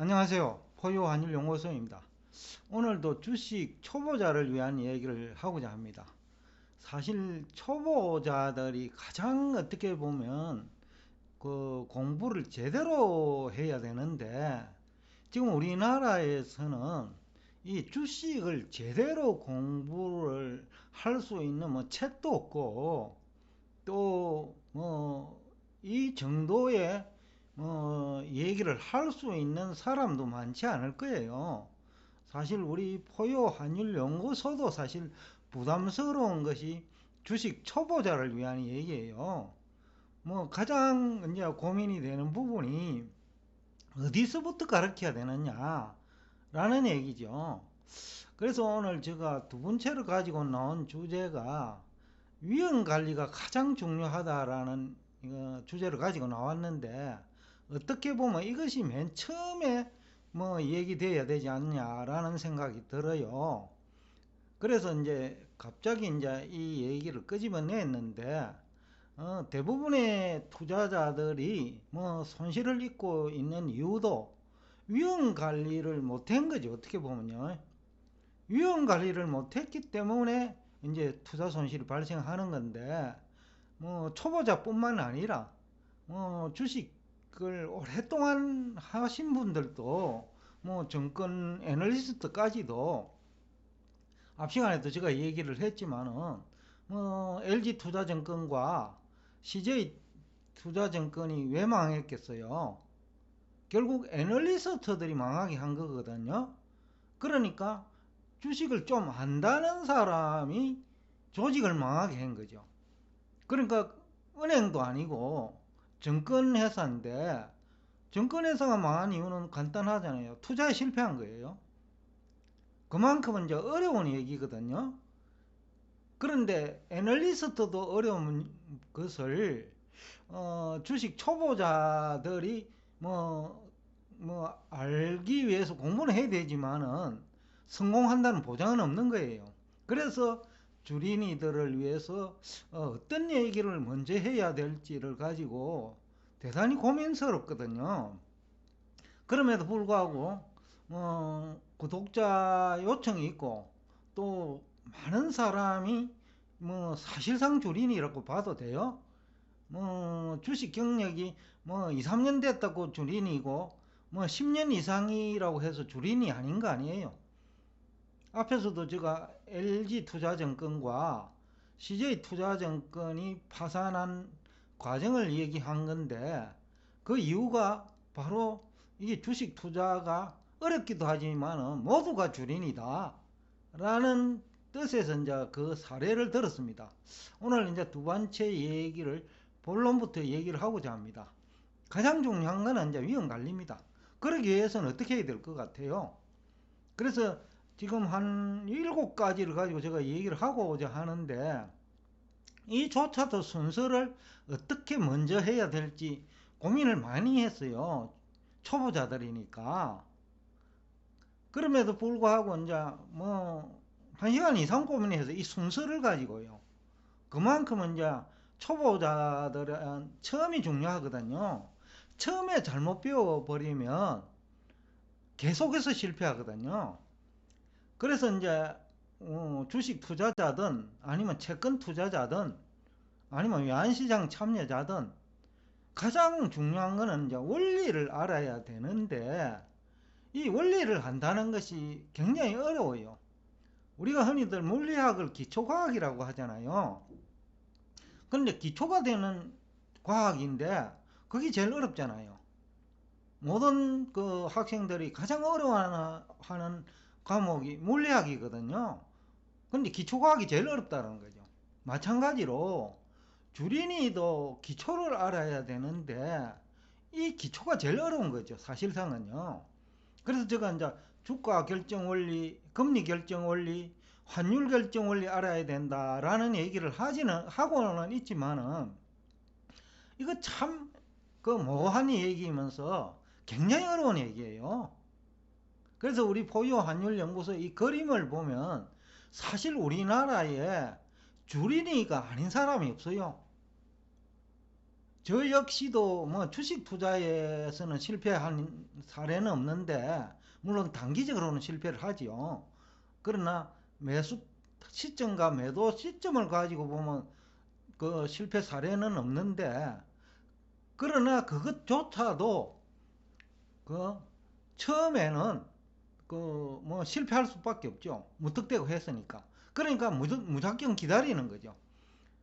안녕하세요. 포유환율연구소입니다. 오늘도 주식 초보자를 위한 얘기를 하고자 합니다. 사실 초보자들이 가장 어떻게 보면 그 공부를 제대로 해야 되는데 지금 우리나라에서는 이 주식을 제대로 공부를 할 수 있는 뭐 책도 없고 또 뭐 이 정도의 뭐 얘기를 할 수 있는 사람도 많지 않을 거예요. 사실 우리 포효 환율 연구소도 사실 부담스러운 것이 주식 초보자를 위한 얘기예요. 뭐 가장 이제 고민이 되는 부분이 어디서부터 가르쳐야 되느냐 라는 얘기죠. 그래서 오늘 제가 두 번째로 가지고 나온 주제가 위험 관리가 가장 중요하다라는 주제를 가지고 나왔는데 어떻게 보면 이것이 맨 처음에 뭐 얘기돼야 되지 않냐라는 생각이 들어요. 그래서 이제 갑자기 이제 이 얘기를 끄집어냈는데 어, 대부분의 투자자들이 뭐 손실을 입고 있는 이유도 위험 관리를 못한 거죠. 어떻게 보면요. 위험 관리를 못했기 때문에 이제 투자 손실이 발생하는 건데 뭐 초보자뿐만 아니라 뭐 주식 을 오랫동안 하신 분들도 뭐 정권 애널리스트까지도 앞 시간에도 제가 얘기를 했지만은 뭐 LG 투자증권과 CJ 투자증권이 왜 망했겠어요? 결국 애널리스트들이 망하게 한 거거든요. 그러니까 주식을 좀 안다는 사람이 조직을 망하게 한 거죠. 그러니까 은행도 아니고 증권회사인데 증권회사가 망한 이유는 간단하잖아요. 투자에 실패한 거예요. 그만큼 이제 어려운 얘기거든요. 그런데 애널리스트도 어려운 것을 어, 주식 초보자들이 뭐, 뭐 알기 위해서 공부는 해야 되지만은 성공한다는 보장은 없는 거예요. 그래서 주린이들을 위해서 어, 떤 얘기를 먼저 해야 될지를 가지고 대단히 고민스럽거든요. 그럼에도 불구하고 어, 구독자 요청이 있고 또 많은 사람이 뭐 사실상 주린이라고 봐도 돼요. 뭐 주식 경력이 뭐 2, 3년 됐다고 주린이고 뭐 10년 이상이라고 해서 주린이 아닌 거 아니에요. 앞에서도 제가 LG 투자증권과 CJ 투자증권이 파산한 과정을 얘기한 건데 그 이유가 바로 이게 주식 투자가 어렵기도 하지만 모두가 주린이다 라는 뜻에서 이제 그 사례를 들었습니다. 오늘 이제 두 번째 얘기를 본론부터 얘기를 하고자 합니다. 가장 중요한 것은 이제 위험 관리입니다. 그러기 위해서는 어떻게 해야 될 것 같아요? 그래서 지금 한 일곱 가지를 가지고 제가 얘기를 하고자 하는데 이조차도 순서를 어떻게 먼저 해야 될지 고민을 많이 했어요. 초보자들이니까. 그럼에도 불구하고 이제 뭐 한 시간 이상 고민해서 이 순서를 가지고요. 그만큼 이제 초보자들은 처음이 중요하거든요. 처음에 잘못 배워버리면 계속해서 실패하거든요. 그래서 이제 어, 주식 투자자든 아니면 채권 투자자든 아니면 외환시장 참여자든 가장 중요한 거는 이제 원리를 알아야 되는데 이 원리를 한다는 것이 굉장히 어려워요. 우리가 흔히들 물리학을 기초과학이라고 하잖아요. 근데 기초가 되는 과학인데 그게 제일 어렵잖아요. 모든 그 학생들이 가장 어려워하는 과목이 물리학이거든요. 근데 기초과학이 제일 어렵다는 거죠. 마찬가지로 주린이도 기초를 알아야 되는데 이 기초가 제일 어려운 거죠. 사실상은요. 그래서 제가 이제 주가 결정 원리, 금리 결정 원리, 환율 결정 원리 알아야 된다라는 얘기를 하지는 하고는 있지만은 이거 참 그 모호한 얘기면서 굉장히 어려운 얘기예요. 그래서 우리 포유 환율 연구소 이 그림을 보면 사실 우리나라에 주린이가 아닌 사람이 없어요. 저 역시도 뭐 주식 투자에서는 실패한 사례는 없는데 물론 단기적으로는 실패를 하지요. 그러나 매수 시점과 매도 시점을 가지고 보면 그 실패 사례는 없는데 그러나 그것조차도 그 처음에는 그 뭐 실패할 수밖에 없죠. 무턱대고 했으니까. 그러니까 무작정 기다리는 거죠.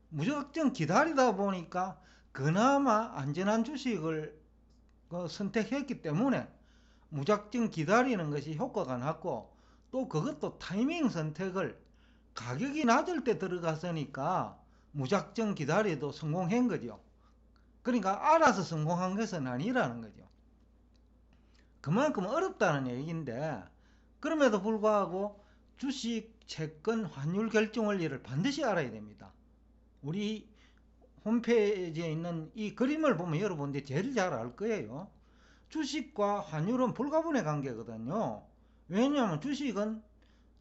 무작정 기다리다 보니까 그나마 안전한 주식을 그 선택했기 때문에 무작정 기다리는 것이 효과가 났고 또 그것도 타이밍 선택을 가격이 낮을 때 들어갔으니까 무작정 기다려도 성공한 거죠. 그러니까 알아서 성공한 것은 아니라는 거죠. 그만큼 어렵다는 얘기인데 그럼에도 불구하고 주식, 채권, 환율 결정 원리를 반드시 알아야 됩니다. 우리 홈페이지에 있는 이 그림을 보면 여러분들이 제일 잘 알 거예요. 주식과 환율은 불가분의 관계거든요. 왜냐하면 주식은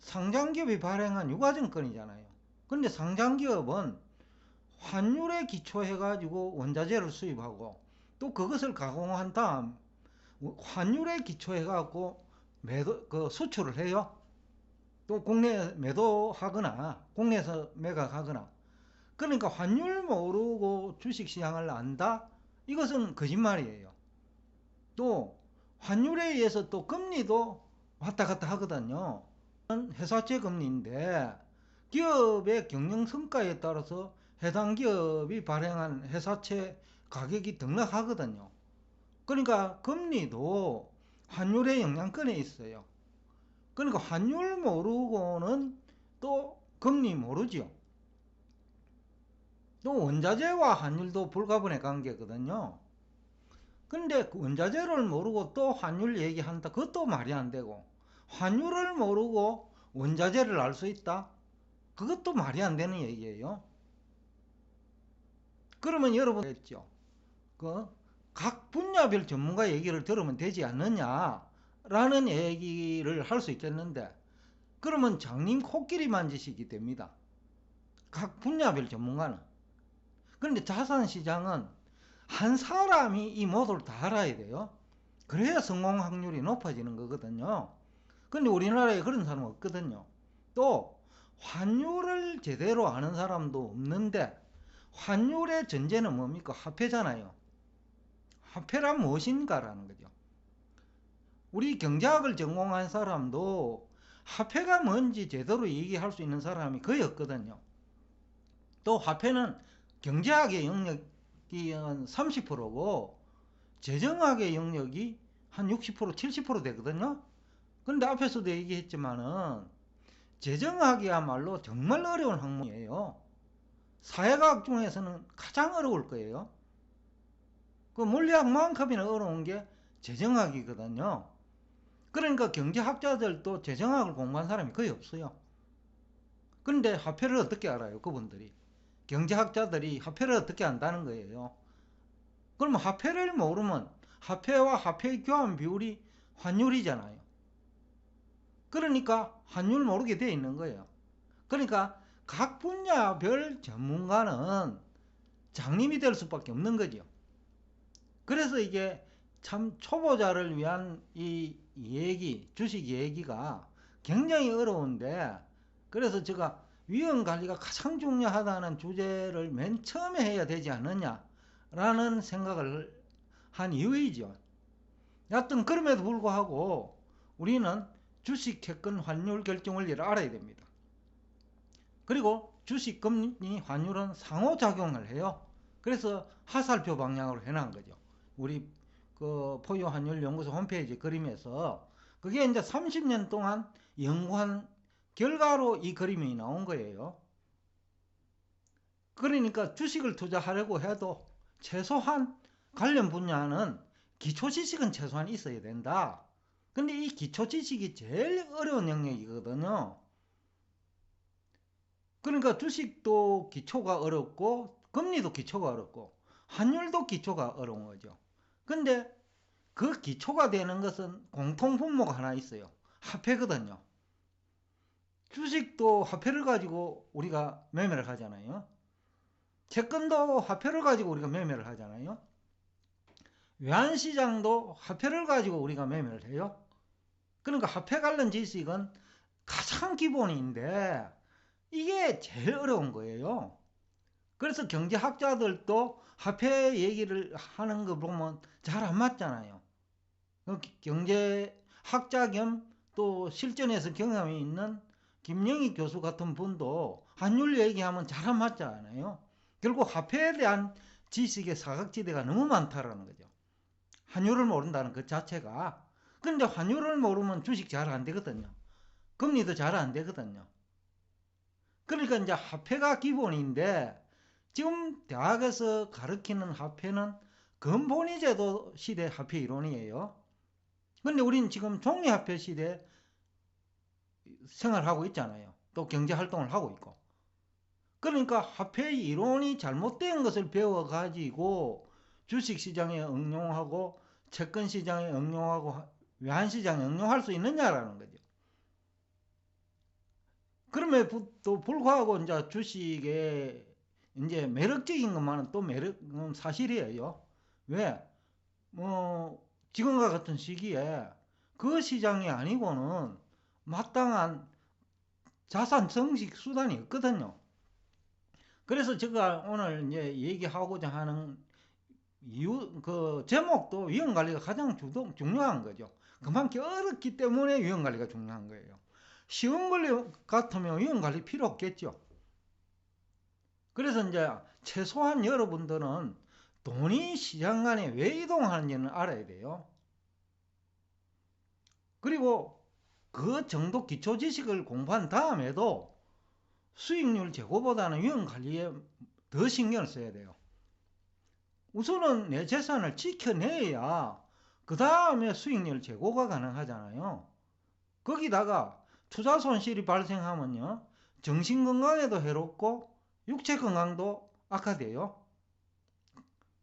상장기업이 발행한 유가증권이잖아요. 근데 상장기업은 환율에 기초해가지고 원자재를 수입하고 또 그것을 가공한 다음 환율에 기초해가지고 매도, 그 수출을 해요. 또 국내 매도하거나 국내에서 매각하거나 그러니까 환율 모르고 주식 시장을 안다? 이것은 거짓말이에요. 또 환율에 의해서 또 금리도 왔다 갔다 하거든요. 회사채 금리인데 기업의 경영 성과에 따라서 해당 기업이 발행한 회사채 가격이 등락하거든요. 그러니까 금리도 환율의 영향권에 있어요. 그러니까 환율 모르고는 또 금리 모르죠. 또 원자재와 환율도 불가분의 관계거든요. 근데 그 원자재를 모르고 또 환율 얘기한다. 그것도 말이 안 되고 환율을 모르고 원자재를 알 수 있다. 그것도 말이 안 되는 얘기예요. 그러면 여러분 했죠. 그 각 분야별 전문가 얘기를 들으면 되지 않느냐라는 얘기를 할 수 있겠는데 그러면 장님 코끼리 만지시기 됩니다. 각 분야별 전문가는. 그런데 자산시장은 한 사람이 이 모두를 다 알아야 돼요. 그래야 성공 확률이 높아지는 거거든요. 근데 우리나라에 그런 사람 없거든요. 또 환율을 제대로 아는 사람도 없는데 환율의 전제는 뭡니까? 화폐잖아요. 화폐란 무엇인가라는 거죠. 우리 경제학을 전공한 사람도 화폐가 뭔지 제대로 얘기할 수 있는 사람이 거의 없거든요. 또 화폐는 경제학의 영역이 한 30%고 재정학의 영역이 한 60% 70% 되거든요. 근데 앞에서도 얘기했지만은 재정학이야말로 정말 어려운 학문이에요. 사회과학 중에서는 가장 어려울 거예요. 그 물리학만큼이나 어려운 게 재정학이거든요. 그러니까 경제학자들도 재정학을 공부한 사람이 거의 없어요. 근데 화폐를 어떻게 알아요? 그분들이. 경제학자들이 화폐를 어떻게 안다는 거예요. 그러면 화폐를 모르면 화폐와 화폐 교환 비율이 환율이잖아요. 그러니까 환율 모르게 돼 있는 거예요. 그러니까 각 분야별 전문가는 장님이 될 수밖에 없는 거죠. 그래서 이게 참 초보자를 위한 이 얘기, 주식 얘기가 굉장히 어려운데 그래서 제가 위험 관리가 가장 중요하다는 주제를 맨 처음에 해야 되지 않느냐라는 생각을 한 이유이죠. 여하튼 그럼에도 불구하고 우리는 주식 채권 환율 결정 원리를 알아야 됩니다. 그리고 주식 금리 환율은 상호작용을 해요. 그래서 하살표 방향으로 해놓은 거죠. 우리 그 포유 환율 연구소 홈페이지 그림에서 그게 이제 30년 동안 연구한 결과로 이 그림이 나온 거예요. 그러니까 주식을 투자하려고 해도 최소한 관련 분야는 기초 지식은 최소한 있어야 된다. 근데 이 기초 지식이 제일 어려운 영역이거든요. 그러니까 주식도 기초가 어렵고 금리도 기초가 어렵고 환율도 기초가 어려운 거죠. 근데 그 기초가 되는 것은 공통 분모가 하나 있어요. 화폐거든요. 주식도 화폐를 가지고 우리가 매매를 하잖아요. 채권도 화폐를 가지고 우리가 매매를 하잖아요. 외환시장도 화폐를 가지고 우리가 매매를 해요. 그러니까 화폐 관련 지식은 가장 기본인데 이게 제일 어려운 거예요. 그래서 경제학자들도 화폐 얘기를 하는 거 보면 잘 안 맞잖아요. 그 경제학자 겸 또 실전에서 경험이 있는 김영희 교수 같은 분도 환율 얘기하면 잘 안 맞잖아요. 결국 화폐에 대한 지식의 사각지대가 너무 많다라는 거죠. 환율을 모른다는 그 자체가. 근데 환율을 모르면 주식 잘 안 되거든요. 금리도 잘 안 되거든요. 그러니까 이제 화폐가 기본인데 지금 대학에서 가르치는 화폐는 근본이 제도 시대 화폐 이론이에요. 근데 우리는 지금 종이화폐 시대 생활하고 있잖아요. 또 경제활동을 하고 있고. 그러니까 화폐 이론이 잘못된 것을 배워가지고 주식시장에 응용하고 채권시장에 응용하고 외환시장에 응용할 수 있느냐라는 거죠. 그럼에도 불구하고 이제 주식에 이제 매력적인 것만은 또 매력 음, 사실이에요. 왜? 뭐 지금과 같은 시기에 그 시장이 아니고는 마땅한 자산 증식 수단이 없거든요. 그래서 제가 오늘 이제 얘기하고자 하는 이유 그 제목도 위험 관리가 가장 주동 중요한 거죠. 그만큼 어렵기 때문에 위험 관리가 중요한 거예요. 쉬운 관리 같으면 위험 관리 필요 없겠죠. 그래서 이제 최소한 여러분들은 돈이 시장 간에 왜 이동하는지는 알아야 돼요. 그리고 그 정도 기초 지식을 공부한 다음에도 수익률 제고보다는 위험 관리에 더 신경을 써야 돼요. 우선은 내 재산을 지켜내야 그 다음에 수익률 제고가 가능하잖아요. 거기다가 투자 손실이 발생하면요. 정신 건강에도 해롭고 육체 건강도 악화돼요.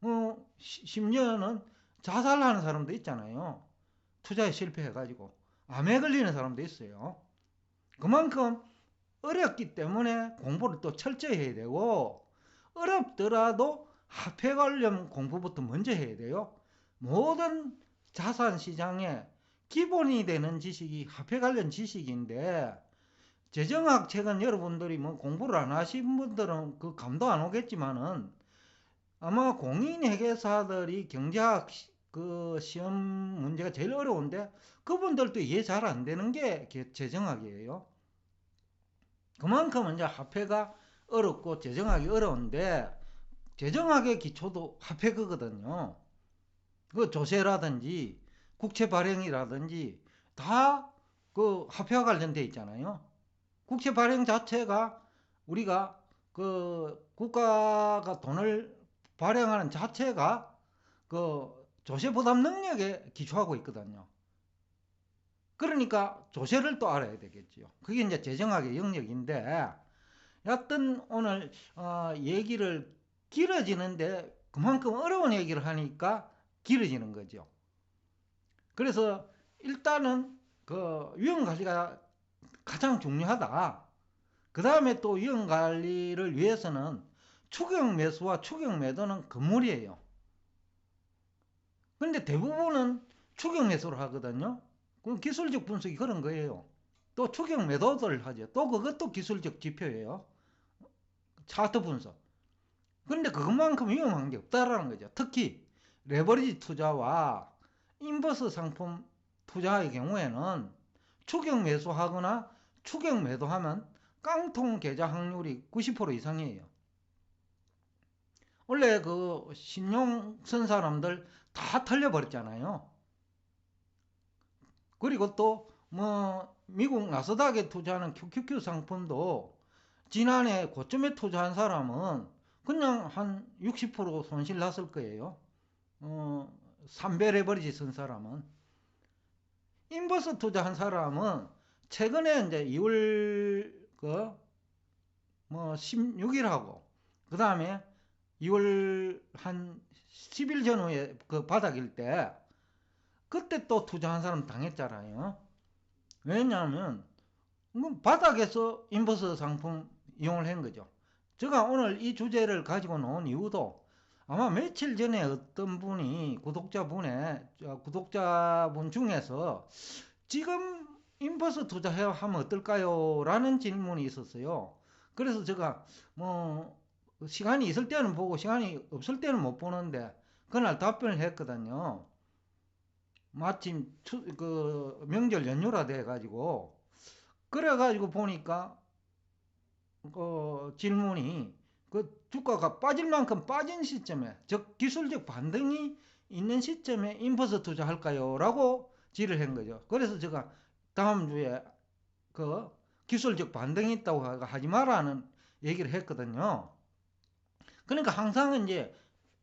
어, 심지어는 자살하는 사람도 있잖아요. 투자에 실패해가지고. 암에 걸리는 사람도 있어요. 그만큼 어렵기 때문에 공부를 또 철저히 해야 되고, 어렵더라도 화폐 관련 공부부터 먼저 해야 돼요. 모든 자산 시장에 기본이 되는 지식이 화폐 관련 지식인데, 재정학 책은 여러분들이 뭐 공부를 안 하신 분들은 그 감도 안 오겠지만은 아마 공인 회계사들이 경제학 그 시험 문제가 제일 어려운데 그분들도 이해 잘 안 되는 게 재정학이에요. 그만큼 이제 화폐가 어렵고 재정학이 어려운데 재정학의 기초도 화폐 거거든요. 그 조세라든지 국채 발행이라든지 다 그 화폐와 관련돼 있잖아요. 국채 발행 자체가 우리가 그 국가가 돈을 발행하는 자체가 그 조세 부담 능력에 기초하고 있거든요. 그러니까 조세를 또 알아야 되겠죠. 그게 이제 재정학의 영역인데 여튼 오늘 어 얘기를 길어지는데 그만큼 어려운 얘기를 하니까 길어지는 거죠. 그래서 일단은 그 위험 관리가 가장 중요하다. 그 다음에 또 위험 관리를 위해서는 추경 매수와 추경 매도는 건물이에요. 근데 대부분은 추경 매수를 하거든요. 그 기술적 분석이 그런 거예요. 또 추경 매도를 하죠. 또 그것도 기술적 지표예요. 차트 분석. 근데 그것만큼 위험한 게 없다라는 거죠. 특히 레버리지 투자와 인버스 상품 투자의 경우에는 추경 매수하거나 추경 매도하면 깡통 계좌 확률이 90% 이상이에요. 원래 그 신용 쓴 사람들 다 털려버렸잖아요. 그리고 또 뭐 미국 나스닥에 투자하는 QQQ 상품도 지난해 고점에 투자한 사람은 그냥 한 60% 손실 났을 거예요. 어, 3배 레버리지 쓴 사람은. 인버스 투자한 사람은 최근에 이제 2월 그뭐 16일하고 그 다음에 2월 한 10일 전후에 그 바닥일 때 그때 또 투자한 사람 당했잖아요. 왜냐하면 뭐 바닥에서 인버스 상품 이용을 한 거죠. 제가 오늘 이 주제를 가지고 나온 이유도 아마 며칠 전에 어떤 분이 구독자분의 구독자분 중에서 지금 인버스 투자하면 어떨까요? 라는 질문이 있었어요. 그래서 제가 뭐 시간이 있을 때는 보고 시간이 없을 때는 못 보는데 그날 답변을 했거든요. 마침 추, 그 명절 연휴라 돼 가지고 그래 가지고 보니까 그 질문이 그 주가가 빠질 만큼 빠진 시점에 즉 기술적 반등이 있는 시점에 인버스 투자할까요? 라고 질을 한 거죠. 그래서 제가 다음 주에 그 기술적 반등이 있다고 하지 마라는 얘기를 했거든요. 그러니까 항상 이제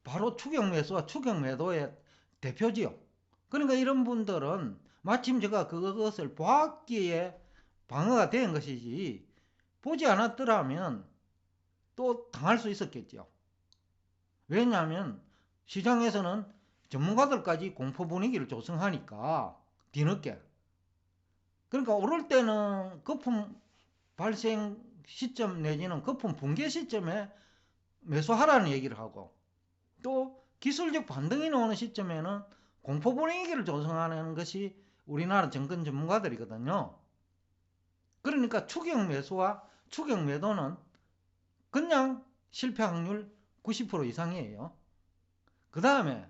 바로 추격 매수와 추격 매도의 대표지요. 그러니까 이런 분들은 마침 제가 그것을 보았기에 방어가 된 것이지 보지 않았더라면 또 당할 수 있었겠죠. 왜냐하면 시장에서는 전문가들까지 공포 분위기를 조성하니까 뒤늦게 그러니까 오를 때는 거품 발생 시점 내지는 거품 붕괴 시점에 매수하라는 얘기를 하고 또 기술적 반등이 나오는 시점에는 공포 분위기를 조성하는 것이 우리나라 정권 전문가들이거든요. 그러니까 추격 매수와 추격 매도는 그냥 실패 확률 90% 이상이에요. 그 다음에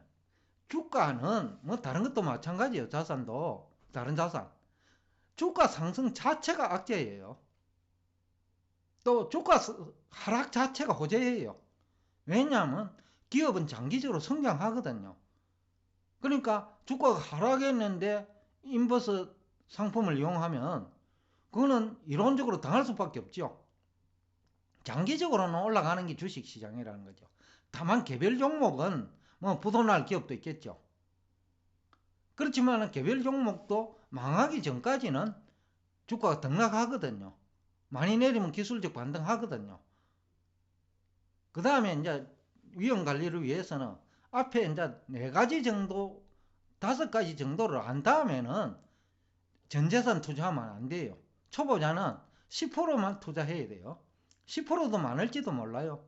주가는 뭐 다른 것도 마찬가지예요. 자산도 다른 자산. 주가 상승 자체가 악재예요. 또 주가 하락 자체가 호재예요. 왜냐하면 기업은 장기적으로 성장하거든요. 그러니까 주가가 하락했는데 인버스 상품을 이용하면 그거는 이론적으로 당할 수밖에 없죠. 장기적으로는 올라가는 게 주식시장이라는 거죠. 다만 개별 종목은 뭐 부도날 기업도 있겠죠. 그렇지만 개별 종목도 망하기 전까지는 주가가 등락하거든요. 많이 내리면 기술적 반등하거든요. 그 다음에 이제 위험 관리를 위해서는 앞에 이제 네 가지 정도, 다섯 가지 정도를 한 다음에는 전재산 투자하면 안 돼요. 초보자는 10%만 투자해야 돼요. 10%도 많을지도 몰라요.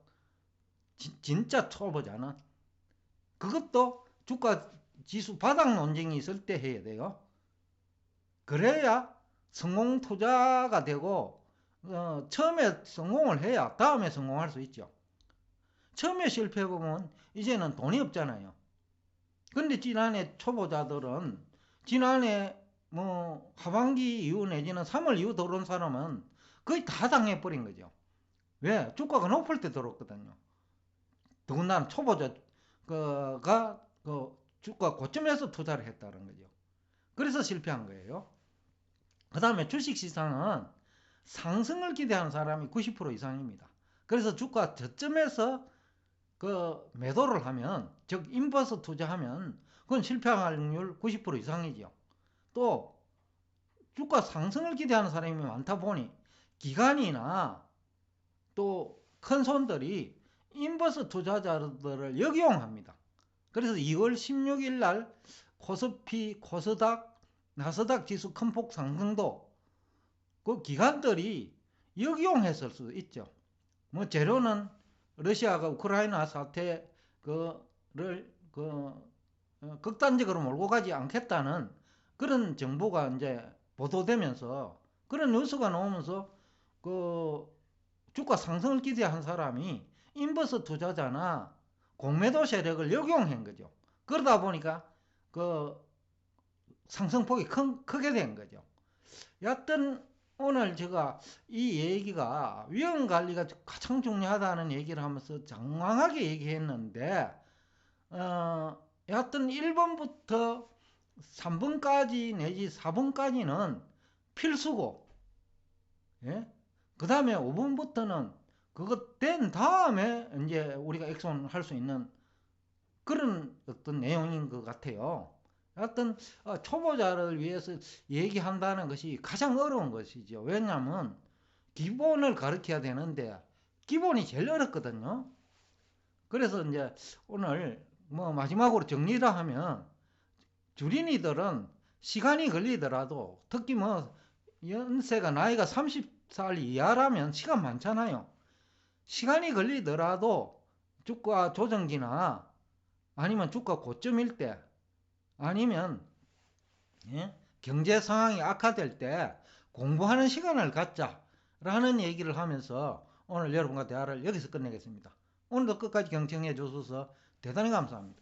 지, 진짜 초보자는. 그것도 주가 지수 바닥 논쟁이 있을 때 해야 돼요. 그래야 성공 투자가 되고 어, 처음에 성공을 해야 다음에 성공할 수 있죠. 처음에 실패해보면 이제는 돈이 없잖아요. 근데 지난해 초보자들은 지난해 뭐 하반기 이후 내지는 3월 이후 들어온 사람은 거의 다 당해버린 거죠. 왜? 주가가 높을 때 들어왔거든요. 더군다나 초보자가 그 주가 고점에서 투자를 했다는 거죠. 그래서 실패한 거예요. 그 다음에 주식 시장은 상승을 기대하는 사람이 90% 이상입니다. 그래서 주가 저점에서 그 매도를 하면, 즉, 인버스 투자하면, 그건 실패할 확률 90% 이상이죠. 또, 주가 상승을 기대하는 사람이 많다 보니, 기관이나 또 큰 손들이 인버스 투자자들을 역이용합니다. 그래서 2월 16일 날 코스피, 코스닥, 나스닥 지수 큰 폭 상승도 그 기관들이 역이용했을 수도 있죠. 뭐 재료는 러시아가 우크라이나 사태 그를 그 어, 극단적으로 몰고 가지 않겠다는 그런 정보가 이제 보도되면서 그런 뉴스가 나오면서 그 주가 상승을 기대한 사람이 인버스 투자자나 공매도 세력을 역용한 거죠. 그러다 보니까 그 상승폭이 큰, 크게 된 거죠. 여튼 오늘 제가 이 얘기가 위험 관리가 가장 중요하다는 얘기를 하면서 장황하게 얘기했는데 어, 여하튼 1번부터 3번까지 내지 4번까지는 필수고 예? 그 다음에 5번부터는 그것 된 다음에 이제 우리가 액션 할 수 있는 그런 어떤 내용인 것 같아요. 어떤 어, 초보자를 위해서 얘기한다는 것이 가장 어려운 것이죠. 왜냐하면 기본을 가르쳐야 되는데 기본이 제일 어렵거든요. 그래서 이제 오늘 뭐 마지막으로 정리를 하면 주린이들은 시간이 걸리더라도 특히 뭐 연세가 나이가 30살 이하라면 시간 많잖아요. 시간이 걸리더라도 주가 조정기나 아니면 주가 고점일 때 아니면 예? 경제 상황이 악화될 때 공부하는 시간을 갖자라는 얘기를 하면서 오늘 여러분과 대화를 여기서 끝내겠습니다. 오늘도 끝까지 경청해 주셔서 대단히 감사합니다.